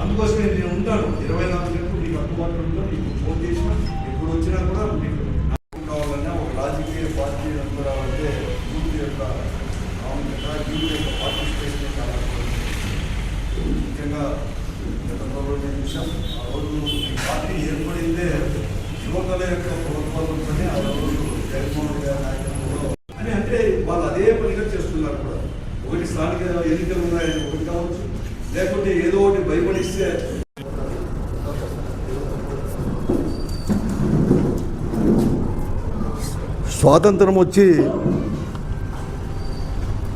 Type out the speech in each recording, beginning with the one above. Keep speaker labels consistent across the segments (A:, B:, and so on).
A: అందుకోసమే నేను ఉంటాను. ఇరవై నాలుగు గంటలు మీకు అందుబాటులో ఉంటాను మీకు ఫోన్ చేసిన ఎప్పుడు వచ్చినా కూడా మీకు కావాలన్నా ఒక రాజకీయ పార్టీ అందరూ రావాలంటే యూత్ యొక్క ఆవశ్యకత యూత్ యొక్క పార్టిసిపేషన్ చాలా ముఖ్యంగా గతంలో నేను చూసాం ఆ రోజు ఈ పార్టీ ఏర్పడిందే యువకుల యొక్క ప్రోత్సాహంతోనే ఆ రోజు జగన్మోహన్ గారి నాయకత్వంలో. అని అంటే వాళ్ళు అదే పనిగా చేస్తున్నారు కూడా. ఒకటి స్థానిక ఎన్నికలు ఉన్నాయని ఒకటి కావచ్చు లేకుంటే ఏదో ఒకటి భయపడిస్తే
B: స్వాతంత్రం వచ్చి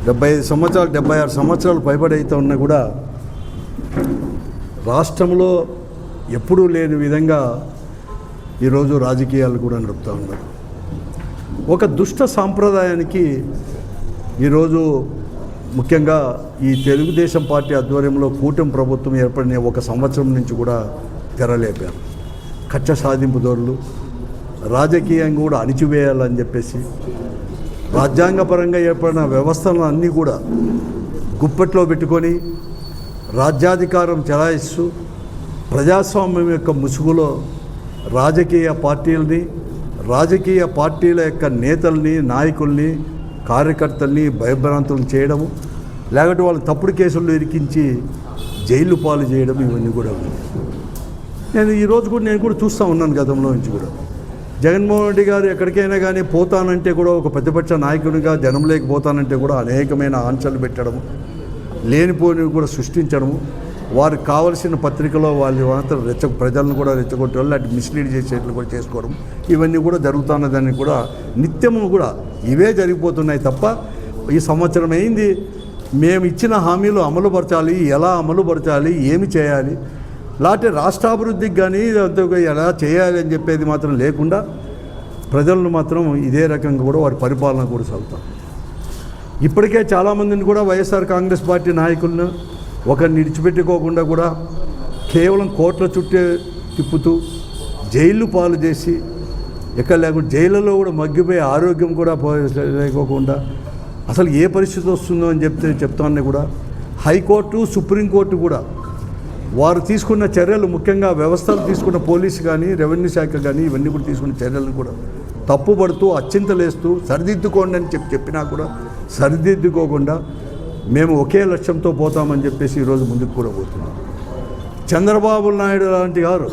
B: డెబ్బై ఐదు సంవత్సరాలు డెబ్బై ఆరు సంవత్సరాలు పైబడి అయితే ఉన్నా కూడా రాష్ట్రంలో ఎప్పుడూ లేని విధంగా ఈరోజు రాజకీయాలు కూడా నడుపుతూ ఉన్నారు. ఒక దుష్ట సాంప్రదాయానికి ఈరోజు ముఖ్యంగా ఈ తెలుగుదేశం పార్టీ ఆధ్వర్యంలో కూటమి ప్రభుత్వం ఏర్పడిన ఒక సంవత్సరం నుంచి కూడా తెరలేపారు. కచ్చ సాధింపు దొరలు రాజకీయంగా కూడా అణిచివేయాలని చెప్పేసి రాజ్యాంగపరంగా ఏర్పడిన వ్యవస్థలను అన్నీ కూడా గుప్పెట్లో పెట్టుకొని రాజ్యాధికారం చెలాయిస్తూ ప్రజాస్వామ్యం యొక్క ముసుగులో రాజకీయ పార్టీలని రాజకీయ పార్టీల యొక్క నేతల్ని నాయకుల్ని కార్యకర్తల్ని భయభ్రాంతులు చేయడము లేకపోతే వాళ్ళు తప్పుడు కేసుల్లో ఇరికించి జైలు పాలు చేయడం ఇవన్నీ కూడా ఉంది నేను ఈరోజు కూడా నేను కూడా చూస్తూ ఉన్నాను గతంలో నుంచి కూడా. జగన్మోహన్ రెడ్డి గారు ఎక్కడికైనా కానీ పోతానంటే కూడా ఒక ప్రతిపక్ష నాయకునిగా జనం పోతానంటే కూడా అనేకమైన ఆంక్షలు పెట్టడము లేనిపోనివి కూడా సృష్టించడము వారికి కావలసిన పత్రికలో వాళ్ళు మాత్రం రెచ్చ ప్రజలను కూడా రెచ్చగొట్టే వాళ్ళు అటు మిస్లీడ్ చేసేట్లు కూడా చేసుకోవడం ఇవన్నీ కూడా జరుగుతున్నదని కూడా నిత్యము కూడా ఇవే జరిగిపోతున్నాయి తప్ప ఈ సంవత్సరం అయింది. మేము ఇచ్చిన హామీలు అమలుపరచాలి ఎలా అమలుపరచాలి ఏమి చేయాలి లేకపోతే రాష్ట్రాభివృద్ధికి కానీ ఎలా చేయాలి అని చెప్పేది మాత్రం లేకుండా ప్రజలను మాత్రం ఇదే రకంగా కూడా వారి పరిపాలన కూడా చదువుతాం ఇప్పటికే చాలామందిని కూడా వైఎస్ఆర్ కాంగ్రెస్ పార్టీ నాయకులను ఒకరిని విడిచిపెట్టుకోకుండా కూడా కేవలం కోట్ల చుట్టే తిప్పుతూ జైలు పాలు చేసి ఎక్కడ లేకుండా జైళ్ళలో కూడా మగ్గిపోయి ఆరోగ్యం కూడా లేకోకుండా అసలు ఏ పరిస్థితి వస్తుందో అని చెప్తే చెప్తాను కూడా హైకోర్టు సుప్రీంకోర్టు కూడా వారు తీసుకున్న చర్యలు ముఖ్యంగా వ్యవస్థలు తీసుకున్న పోలీసు కానీ రెవెన్యూ శాఖ కానీ ఇవన్నీ కూడా తీసుకున్న చర్యలను కూడా తప్పుపడుతూ అచ్చింతలేస్తూ సరిదిద్దుకోండి అని చెప్పి చెప్పినా కూడా సరిదిద్దుకోకుండా మేము ఒకే లక్ష్యంతో పోతామని చెప్పేసి ఈరోజు ముందుకు కూడా పోతున్నాం. చంద్రబాబు నాయుడు లాంటి గారు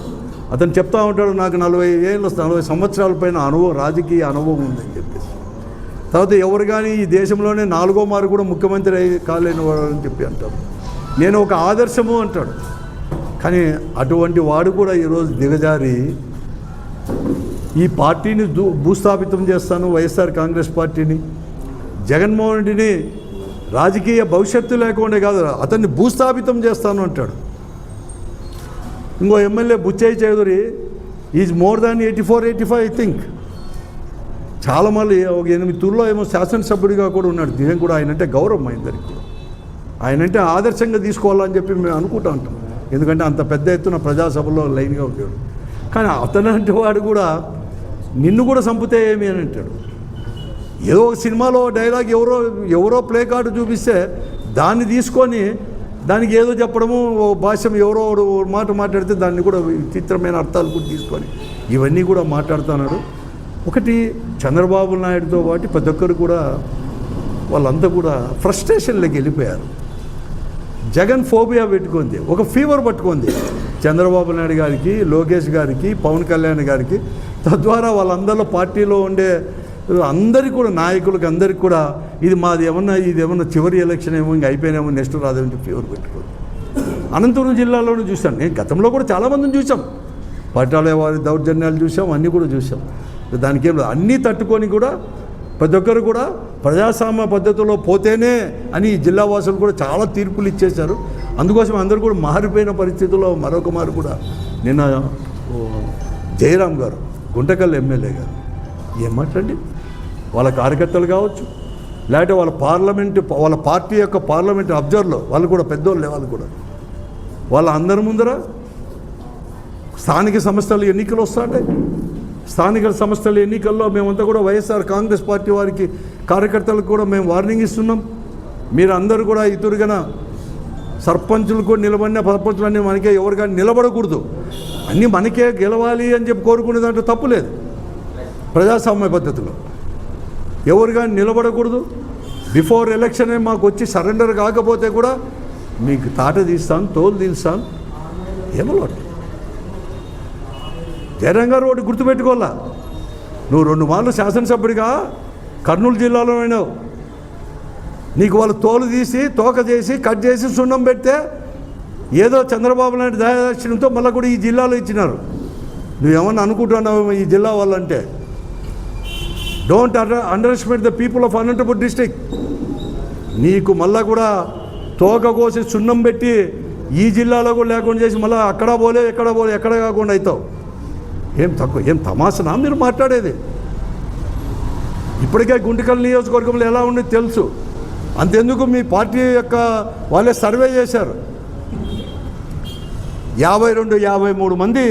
B: అతను చెప్తా ఉంటాడు నాకు నలభై ఏళ్ళు నలభై సంవత్సరాల పైన అనుభవం రాజకీయ అనుభవం ఉందని చెప్పేసి. తర్వాత ఎవరు కానీ ఈ దేశంలోనే నాలుగో మారు కూడా ముఖ్యమంత్రి కాలేని వాడు అని చెప్పి అంటాడు నేను ఒక ఆదర్శము అంటాడు. కానీ అటువంటి వాడు కూడా ఈరోజు దిగజారి ఈ పార్టీని దూ భూస్థాపితం చేస్తాను వైఎస్ఆర్ కాంగ్రెస్ పార్టీని. జగన్మోహన్ రెడ్డిని రాజకీయ భవిష్యత్తు లేకుండా కాదు అతన్ని భూస్థాపితం చేస్తాను అంటాడు. ఇంకో MLA Butchaiah Chowdary is more than eighty four eighty five I think చాలా మళ్ళీ ఒక ఎనిమిది తూర్లో ఏమో శాసనసభ్యుడిగా కూడా ఉన్నాడు. దీని కూడా ఆయన అంటే గౌరవం మా ఇద్దరికి కూడా ఆయన అంటే ఆదర్శంగా తీసుకోవాలని చెప్పి మేము అనుకుంటా ఉంటాం. ఎందుకంటే అంత పెద్ద ఎత్తున ప్రజాసభలో లైన్గా ఉంటాడు కానీ అతనంటి వాడు కూడా నిన్ను కూడా చంపితే ఏమి అని అంటాడు. ఏదో ఒక సినిమాలో డైలాగ్ ఎవరో ఎవరో ప్లే కార్డు చూపిస్తే దాన్ని తీసుకొని దానికి ఏదో చెప్పడము ఓ భాష్యం ఎవరో మాట మాట్లాడితే దాన్ని కూడా విచిత్రమైన అర్థాలు కూడా తీసుకొని ఇవన్నీ కూడా మాట్లాడుతున్నాడు. ఒకటి చంద్రబాబు నాయుడుతో పాటు ప్రతి ఒక్కరు కూడా వాళ్ళంతా కూడా ఫ్రస్ట్రేషన్లోకి వెళ్ళిపోయారు. జగన్ ఫోబియా పెట్టుకుంది ఒక ఫీవర్ పట్టుకుంది. చంద్రబాబు నాయుడు గారికి లోకేష్ గారికి పవన్ కళ్యాణ్ గారికి తద్వారా వాళ్ళందరిలో పార్టీలో ఉండే అందరికీ కూడా నాయకులకి అందరికీ కూడా ఇది మాది ఏమన్నా ఇది ఏమన్నా చివరి ఎలక్షన్ ఏమో ఇంక అయిపోయినామో నెక్స్ట్ రాదని చెప్పి ఎవరు పెట్టుకోరు. అనంతపురం జిల్లాలోనూ చూశాను నేను గతంలో కూడా చాలామందిని చూసాం పట్టాలే వారి దౌర్జన్యాలు చూసాం అన్నీ కూడా చూసాం దానికి ఏం లేదు. అన్నీ తట్టుకొని కూడా ప్రతి ఒక్కరు కూడా ప్రజాస్వామ్య పద్ధతిలో పోతేనే అని ఈ జిల్లా వాసులు కూడా చాలా తీర్పులు ఇచ్చేశారు. అందుకోసం అందరూ కూడా మారిపోయిన పరిస్థితుల్లో మరొక మారు కూడా నిన్న జయరాం గారు గుంటకల్ ఎమ్మెల్యే గారు ఏం మాట్లాడి వాళ్ళ కార్యకర్తలు కావచ్చు లేకపోతే వాళ్ళ పార్లమెంట్ వాళ్ళ పార్టీ యొక్క పార్లమెంట్ అబ్జర్వర్లో వాళ్ళు కూడా పెద్దోళ్ళే వాళ్ళు కూడా. వాళ్ళ అందరి ముందర స్థానిక సంస్థలు ఎన్నికలు వస్తాయి స్థానిక సంస్థల ఎన్నికల్లో మేమంతా కూడా వైఎస్ఆర్ కాంగ్రెస్ పార్టీ వారికి కార్యకర్తలకు కూడా మేము వార్నింగ్ ఇస్తున్నాం. మీరు అందరూ కూడా ఇతరుగా సర్పంచులు కూడా నిలబడిన సర్పంచులన్నీ మనకే ఎవరు కానీ నిలబడకూడదు. అన్నీ మనకే గెలవాలి అని చెప్పి కోరుకునే దాంట్లో తప్పు లేదు. ప్రజాస్వామ్య పద్ధతిలో. ఎవరు కానీ నిలబడకూడదు. బిఫోర్ ఎలక్షన్ మాకు వచ్చి సరెండర్ కాకపోతే కూడా మీకు తాట తీస్తాను తోలు తీస్తాను. ఏమలవాటు జయరాం గారు ఒకటి గుర్తుపెట్టుకోవాలా? నువ్వు రెండు మార్లు శాసనసభ్యుడిగా కర్నూలు జిల్లాలో అయినావు. నీకు వాళ్ళు తోలు తీసి తోక చేసి కట్ చేసి సున్నం పెడితే ఏదో చంద్రబాబు నాయుడు దయాదర్శనంతో మళ్ళీ కూడా ఈ జిల్లాలో ఇచ్చినారు. నువ్వేమన్నా అనుకుంటున్నావు ఈ జిల్లా వాళ్ళంటే? Don't under underestimate the people of Anantapur district నీకు మళ్ళా కూడా తోక కోసి సున్నం పెట్టి ఈ జిల్లాలో కూడా లేకుండా చేసి మళ్ళీ అక్కడ పోలే ఎక్కడ పోలే ఎక్కడ కాకుండా అవుతావు ఏం తక్కువ ఏం తమాసనా మీరు మాట్లాడేది? ఇప్పటికే గుంటకల్ నియోజకవర్గంలో ఎలా ఉండి తెలుసు. అంతెందుకు మీ పార్టీ యొక్క వాళ్ళే సర్వే చేశారు. యాభై రెండు యాభై మూడు మంది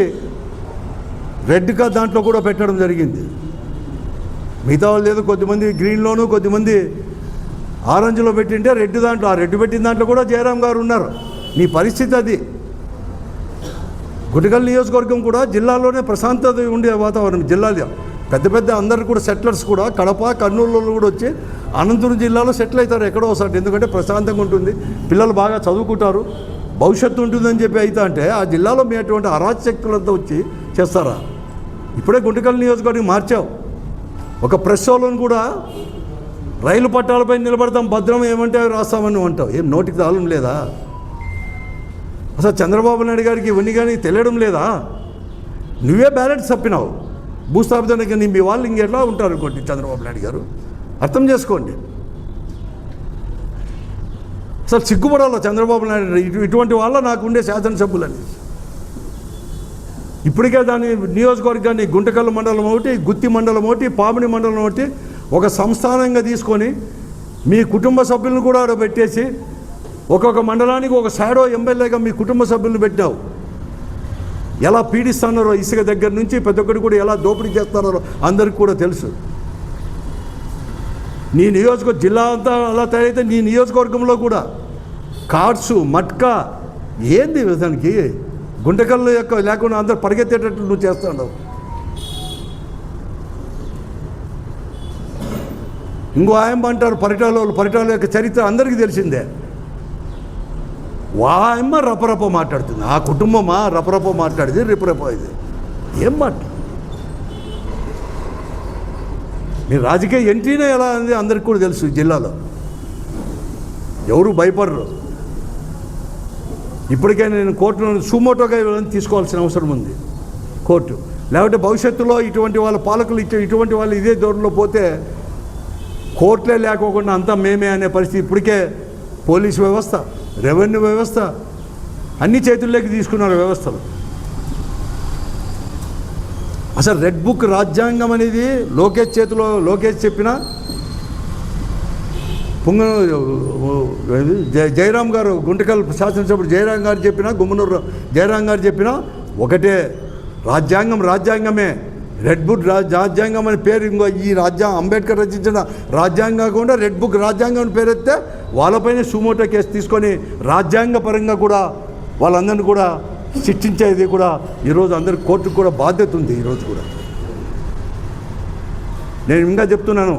B: రెడ్గా దాంట్లో కూడా పెట్టడం జరిగింది. మిగతా వాళ్ళు లేదు కొద్దిమంది గ్రీన్లోను కొద్దిమంది ఆరెంజ్లో పెట్టింటే రెడ్ దాంట్లో ఆ రెడ్ పెట్టిన దాంట్లో కూడా జయరాం గారు ఉన్నారు. నీ పరిస్థితి అది. గుటికల్ నియోజకవర్గం కూడా జిల్లాలోనే ప్రశాంతత ఉండే వాతావరణం జిల్లాలో. పెద్ద పెద్ద అందరు కూడా సెటిలర్స్ కూడా కడప కర్నూలులో కూడా వచ్చి అనంతపురం జిల్లాలో సెటిల్ అవుతారు ఎక్కడో ఒకసారి. ఎందుకంటే ప్రశాంతంగా ఉంటుంది. పిల్లలు బాగా చదువుకుంటారు. భవిష్యత్తు ఉంటుందని చెప్పి అయితే అంటే ఆ జిల్లాలో మీ అటువంటి అరాచకులంతా వచ్చి చేస్తారా? ఇప్పుడే గుంటకల్ నియోజకవర్గం మార్చావు. ఒక ప్రెస్ వాళ్ళని కూడా రైలు పట్టాలపై నిలబడతాం భద్రం ఏమంటే అవి రాస్తామని అంటావు. ఏం నోటికి తాళం లేదా? అసలు చంద్రబాబు నాయుడు గారికి ఇవన్నీ కానీ తెలియడం లేదా? నువ్వే బ్యాలెన్స్ తప్పినావు. భూస్థాపితానికి నీ మీ వాళ్ళు ఇంకెట్లా ఉంటారు అనుకోండి చంద్రబాబు నాయుడు గారు? అర్థం చేసుకోండి. అసలు సిగ్గుపడాలో చంద్రబాబు నాయుడు ఇటు ఇటువంటి వాళ్ళ నాకు ఉండే శాసనసభ్యులని. ఇప్పటికే దాని నియోజకవర్గాన్ని గుంటకల్లు మండలం ఒకటి గుత్తి మండలం ఒకటి పామిడి మండలం ఒకటి ఒక సంస్థానంగా తీసుకొని మీ కుటుంబ సభ్యులను కూడా ఆడ పెట్టేసి ఒక్కొక్క మండలానికి ఒక షాడో ఎమ్మెల్యేగా మీ కుటుంబ సభ్యులను పెట్టావు. ఎలా పీడిస్తున్నారో ఇసుక దగ్గర నుంచి ప్రతి ఒక్కటి కూడా ఎలా దోపిడీ చేస్తున్నారో అందరికి కూడా తెలుసు. నీ నియోజక జిల్లా అంతా అలా తయారైతే నీ నియోజకవర్గంలో కూడా కార్డ్స్ మట్కా ఏంది దానికి? గుండెకల్లు యొక్క లేకుండా అందరు పరిగెత్తేటట్టు నువ్వు చేస్తాడు ఇంకో ఆయమ్మ అంటారు పరిటాల వాళ్ళు పరిటాల యొక్క చరిత్ర అందరికీ తెలిసిందే. వాయమ్మ రపరప మాట్లాడుతుంది. ఆ కుటుంబమా రపరప మాట్లాడింది రిపరప ఇది. ఏం మాట మీ రాజకీయ ఎంట్రీనే ఎలా ఉంది? అందరికి కూడా తెలుసు ఈ జిల్లాలో. ఎవరు భయపడరు. ఇప్పటికే నేను కోర్టులో సుమోటోగా వీళ్ళని తీసుకోవాల్సిన అవసరం ఉంది. కోర్టు. లేకపోతే భవిష్యత్తులో ఇటువంటి వాళ్ళ పాలకులు ఇచ్చే ఇటువంటి వాళ్ళు ఇదే దూరంలో పోతే కోర్టులే లేకోకుండా అంతా మేమే అనే పరిస్థితి ఇప్పటికే పోలీస్ వ్యవస్థ రెవెన్యూ వ్యవస్థ అన్ని చేతుల్లోకి తీసుకున్నారు వ్యవస్థలు. అసలు రెడ్ బుక్ రాజ్యాంగం అనేది లోకేష్ చేతిలో లోకేష్ చెప్పిన పొంగ జయ- జయరాం గారు గుంటకల్ శాసనసభ్యుడు జయరాం గారు చెప్పిన గుమ్మనూరు జయరాం గారు చెప్పిన ఒకటే రాజ్యాంగం రాజ్యాంగమే. రెడ్ బుక్ రా- రాజ్యాంగం అని పేరు ఇంకో ఈ రాజ్యాంగం అంబేద్కర్ రచించిన రాజ్యాంగం కాకుండా రెడ్ బుక్ రాజ్యాంగం అని పేరు ఎత్తే వాళ్ళపైన సుమోటో కేసు తీసుకొని రాజ్యాంగ పరంగా కూడా వాళ్ళందరినీ కూడా శిక్షించేది కూడా ఈరోజు అందరి కోర్టుకు కూడా బాధ్యత ఉంది ఈరోజు కూడా. నేను ఇంకా చెప్తున్నాను.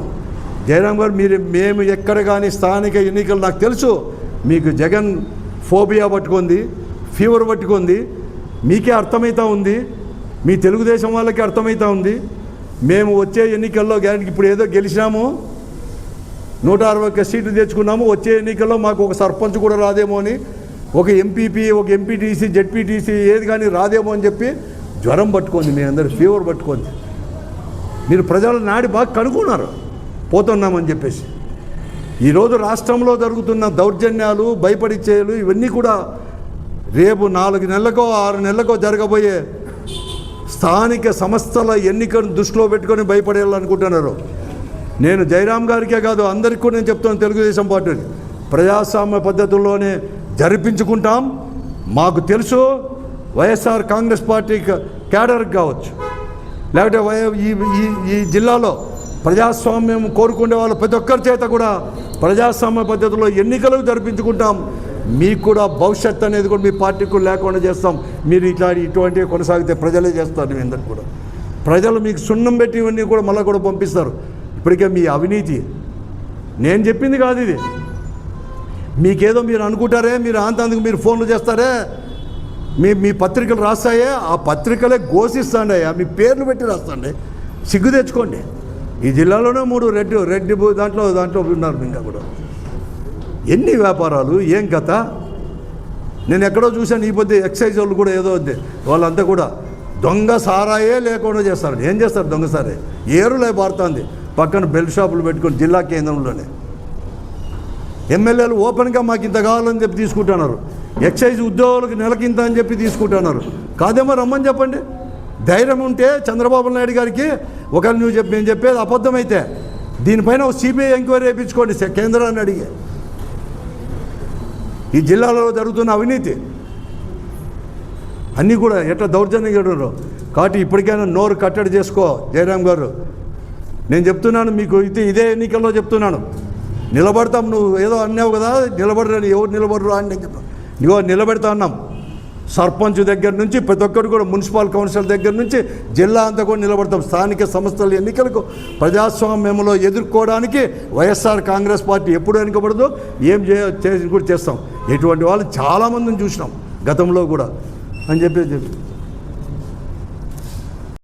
B: జయరాం గారు మీరు మేము ఎక్కడ కానీ స్థానిక ఎన్నికలు నాకు తెలుసు. మీకు జగన్ ఫోబియా పట్టుకుంది ఫీవర్ పట్టుకుంది మీకే అర్థమవుతా ఉంది. మీ తెలుగుదేశం వాళ్ళకి అర్థమవుతా ఉంది. మేము వచ్చే ఎన్నికల్లో గ్యారెంటీ ఇప్పుడు ఏదో గెలిచినాము నూట అరవై ఒక్క సీట్లు తెచ్చుకున్నాము వచ్చే ఎన్నికల్లో మాకు ఒక సర్పంచ్ కూడా రాదేమో అని ఒక ఎంపీపీ ఒక ఎంపీటీసీ జెడ్పీటీసీ ఏది కానీ రాదేమో అని చెప్పి జ్వరం పట్టుకుంది మీ అందరు ఫీవర్ పట్టుకుంది. మీరు ప్రజల నాడి బాగా కనుక్కున్నారు. పోతున్నామని చెప్పేసి. ఈరోజు రాష్ట్రంలో జరుగుతున్న దౌర్జన్యాలు భయపడిచ్చేలు ఇవన్నీ కూడా రేపు నాలుగు నెలలకో ఆరు నెలలకో జరగబోయే స్థానిక సంస్థల ఎన్నికను దృష్టిలో పెట్టుకొని భయపడేయాలనుకుంటున్నారు. నేను జయరాం గారికే కాదు అందరికీ కూడా నేను చెప్తాను తెలుగుదేశం పార్టీని. ప్రజాస్వామ్య పద్ధతుల్లోనే జరిపించుకుంటాం. మాకు తెలుసు వైఎస్ఆర్ కాంగ్రెస్ పార్టీ క్యాడర్కి కావచ్చు. లేకపోతే వై ఈ ఈ ఈ జిల్లాలో ప్రజాస్వామ్యం కోరుకునే వాళ్ళు ప్రతి ఒక్కరి చేత కూడా ప్రజాస్వామ్య పద్ధతిలో ఎన్నికలు జరిపించుకుంటాం. మీకు కూడా భవిష్యత్ అనేది కూడా మీ పార్టీకి లేకుండా చేస్తాం. మీరు ఇట్లా ఇటువంటివి కొనసాగితే ప్రజలే చేస్తారు మీ అందరికి కూడా. ప్రజలు మీకు సున్నం పెట్టి ఇవన్నీ కూడా మళ్ళీ కూడా పంపిస్తారు. ఇప్పటికే మీ అవినీతి. నేను చెప్పింది కాదు ఇది. మీకేదో మీరు అనుకుంటారే మీరు అంతందుకు మీరు ఫోన్లు చేస్తారే మీ మీ పత్రికలు రాస్తాయే ఆ పత్రికలే ఘోషిస్తాండి మీ పేర్లు పెట్టి రాస్తాండి సిగ్గు తెచ్చుకోండి. ఈ జిల్లాలోనే మూడు రెడ్ రెడ్ దాంట్లో దాంట్లో ఉన్నారు ఇంకా కూడా. ఎన్ని వ్యాపారాలు ఏం కథ? నేను ఎక్కడో చూశాను ఈ పొద్దు ఎక్సైజ్ వాళ్ళు కూడా ఏదో ఉంది వాళ్ళంతా కూడా దొంగ సారాయే లేకుండా చేస్తారు. ఏం చేస్తారు దొంగ సారే? ఏరులే పారుతుంది. పక్కన బెల్ట్ షాపులు పెట్టుకొని జిల్లా కేంద్రంలోనే. ఎమ్మెల్యేలు ఓపెన్గా మాకు ఇంత కావాలని చెప్పి తీసుకుంటున్నారు. ఎక్సైజ్ ఉద్యోగులకు నెలకింత అని చెప్పి తీసుకుంటున్నారు. కాదేమో రమ్మని చెప్పండి. ధైర్యం ఉంటే చంద్రబాబు నాయుడు గారికి ఒకవేళ నువ్వు చెప్పి నేను చెప్పేది అబద్ధమైతే దీనిపైన ఒక సిబిఐ ఎంక్వైరీ వేయించుకోండి కేంద్రాన్ని అడిగి. ఈ జిల్లాలో జరుగుతున్న అవినీతి. అన్నీ కూడా ఎట్లా దౌర్జన్యం కాబట్టి ఇప్పటికైనా నోరు కట్టడి చేసుకో జయరాం గారు. నేను చెప్తున్నాను మీకు ఇది ఇదే ఎన్నికల్లో చెప్తున్నాను. నిలబడతాం నువ్వు ఏదో అన్నావు కదా నిలబడరని ఎవరు నిలబడరు అని నేను చెప్పాను ఇగో నిలబెడతా అన్నాం. సర్పంచ్ దగ్గర నుంచి ప్రతి ఒక్కరు కూడా మున్సిపల్ కౌన్సిల్ దగ్గర నుంచి జిల్లా అంతా కూడా నిలబడతాం. స్థానిక సంస్థల ఎన్నికలకు ప్రజాస్వామ్యంలో ఎదుర్కోవడానికి వైఎస్ఆర్ కాంగ్రెస్ పార్టీ ఎప్పుడు వెనుకబడదో ఏం చే కూడా చేస్తాం. ఎటువంటి వాళ్ళు చాలామందిని చూసినాం గతంలో కూడా. అని చెప్పి చెప్పి